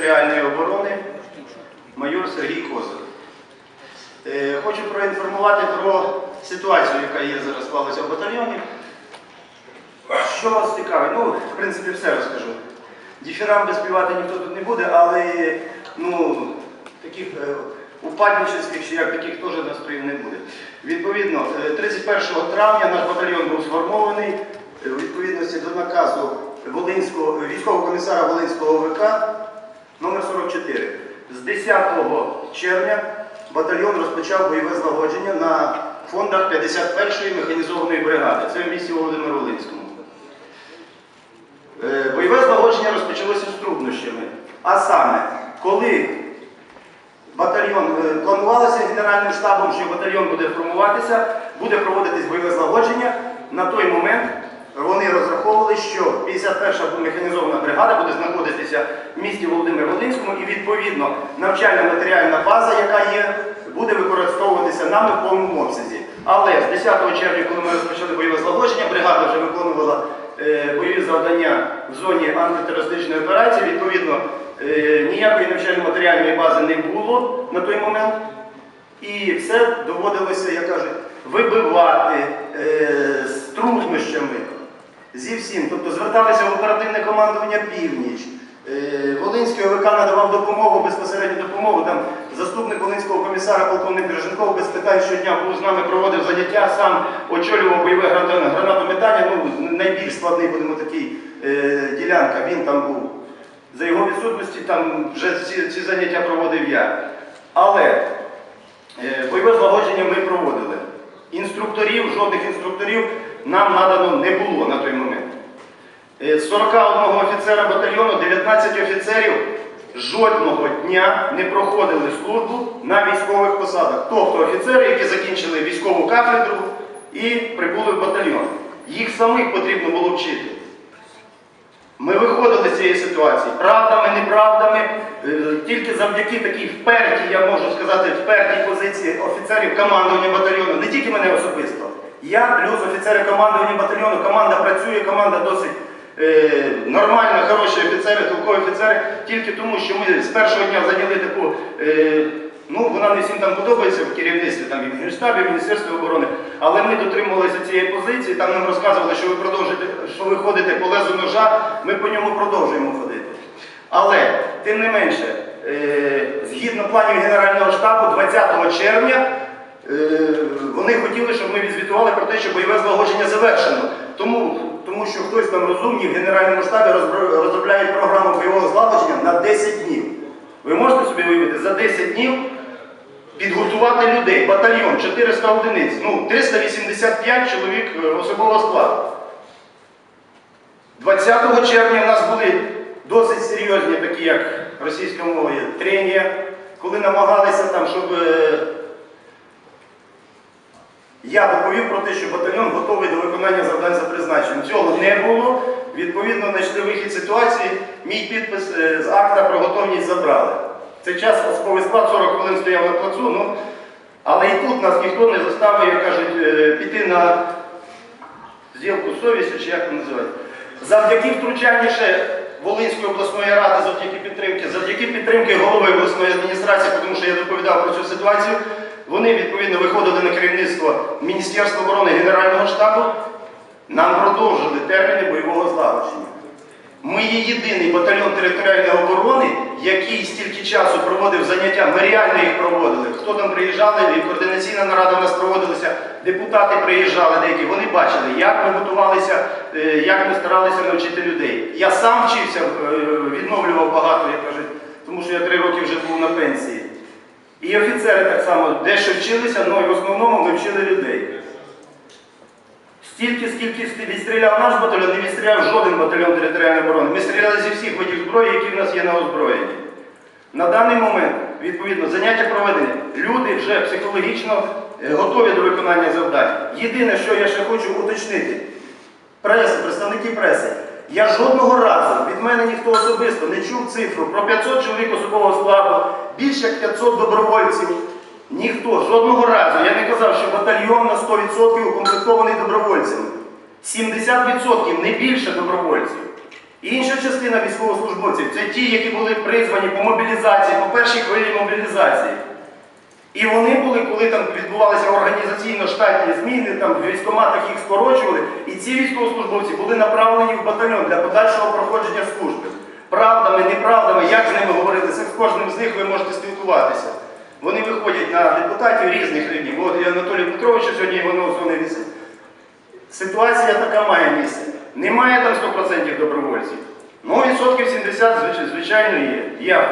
територіальної оборони майор Сергій Козак. Е, Хочу проінформувати про ситуацію, яка є зараз склалася в батальйоні. Що вас цікавить? Ну, в принципі, все розкажу. Діфірамби співати ніхто тут не буде, але ну, таких е, упадничівських чи як таких теж настроїв не буде. Відповідно, е, 31 травня наш батальйон був сформований е, у відповідності до наказу військового комісара Волинського ВК номер 44. З 10 червня батальйон розпочав бойове злагодження на фондах 51-ї механізованої бригади. Це в місті Володимир Волинському. Е, Бойове злагодження розпочалося з труднощами. А саме, коли батальйон е, планувалося генеральним штабом, що батальйон буде формуватися, буде проводитись бойове злагодження, на той момент вони розраховували, що 51-ша механізована бригада буде знаходитися в місті Володимир Волинському і відповідно навчальна матеріальна база, яка є, буде використовуватися нами в повному обсязі. Але з 10 червня, коли ми розпочали бойове злагодження, бригада вже виконувала е, бойові завдання в зоні антитерористичної операції. Відповідно, е, ніякої навчально-матеріальної бази не було на той момент. І все доводилося, як кажуть, вибивати е, зі всім. Тобто зверталися в оперативне командування Північ. Е, Волинський ОВК надавав допомогу, безпосередню допомогу. Там заступник Волинського комісара, полковник Береженков без питань щодня був з нами проводив заняття, сам очолював бойове гранатометання. Ну, найбільш складний, будемо такий е, ділянка, він там був. За його відсутності там вже ці, ці заняття проводив я. Але Е, Бойове злагодження ми проводили. Інструкторів, жодних інструкторів нам надано не було на той момент. Е, З 41 офіцера батальйону 19 офіцерів жодного дня не проходили службу на військових посадах. Тобто офіцери, які закінчили військову кафедру і прибули в батальйон. Їх самих потрібно було вчити. Ми виходили з цієї ситуації правдами, неправдами, е, тільки завдяки такій впертій, я можу сказати, впертій позиції офіцерів командування батальйону, не тільки мене особисто. Я плюс офіцери командування батальйону, команда працює, команда досить е, нормальна, хороші офіцери, толкові офіцери, тільки тому, що ми з першого дня зайняли таку. Е, Ну, вона не всім там подобається в керівництві, там і в Генштабі, і в Міністерстві оборони, але ми дотримувалися цієї позиції, там нам розказували, що ви продовжуєте, що ви ходите по лезу ножа, ми по ньому продовжуємо ходити. Але, тим не менше, е, згідно планів Генерального штабу, 20 червня вони хотіли, щоб ми відзвітували про те, що бойове злагодження завершено. Тому, тому що хтось там розумний в Генеральному штабі розробляє програму бойового злагодження на 10 днів. Ви можете собі уявити, за 10 днів підготувати людей, батальйон 400 одиниць, ну 385 чоловік е, особового складу. 20 червня у нас були досить серйозні, такі як російська мова, є, тренія, коли намагалися там, щоб я доповів про те, що батальйон готовий до виконання завдань за призначенням. Цього не було. Відповідно, знайшли вихід ситуації. Мій підпис е, з акта про готовність забрали. В цей час особовий склад 40 хвилин стояв на плацу, ну, але і тут нас ніхто не заставив, як кажуть, е, піти на зділку з совістю, чи як це називається. Завдяки втручанню ще Волинської обласної ради, завдяки підтримки, завдяки підтримки голови обласної адміністрації, тому що я доповідав про цю ситуацію, вони відповідно виходили на керівництво Міністерства оборони Генерального штабу, нам продовжили терміни бойового злагодження. Ми є єдиний батальйон територіальної оборони, який стільки часу проводив заняття, ми реально їх проводили. Хто там приїжджали, координаційна нарада у нас проводилася, депутати приїжджали деякі, вони бачили, як ми готувалися, е, як ми старалися навчити людей. Я сам вчився, е, відновлював багато, як кажуть, тому що я три роки вже був на пенсії. І офіцери так само дещо вчилися, але в основному ми вчили людей. Стільки, скільки відстріляв наш батальйон, не відстріляв жоден батальйон територіальної оборони. Ми стріляли зі всіх видів зброї, які в нас є на озброєнні. На даний момент, відповідно, заняття проведені. Люди вже психологічно е, готові до виконання завдань. Єдине, що я ще хочу уточнити, преса, представники преси. Я жодного разу від мене ніхто особисто не чув цифру про 500 чоловік особового складу, більше як 500 добровольців. Ніхто жодного разу. Я не казав, що батальйон на 100% укомплектований добровольцями. 70% не більше добровольців. Інша частина військовослужбовців це ті, які були призвані по мобілізації, по першій хвилі мобілізації. І вони були, коли там відбувалися організаційно-штатні зміни, там в військкоматах їх скорочували, і ці військовослужбовці були направлені в батальйон для подальшого проходження служби. Правдами, неправдами, як з ними говорити, з кожним з них ви можете спілкуватися. Вони виходять на депутатів різних рівнів. От і Анатолій Петрович сьогодні воно зони вісить. Ситуація така має місце. Немає там 100% добровольців. Ну, відсотків 70, звичайно. Є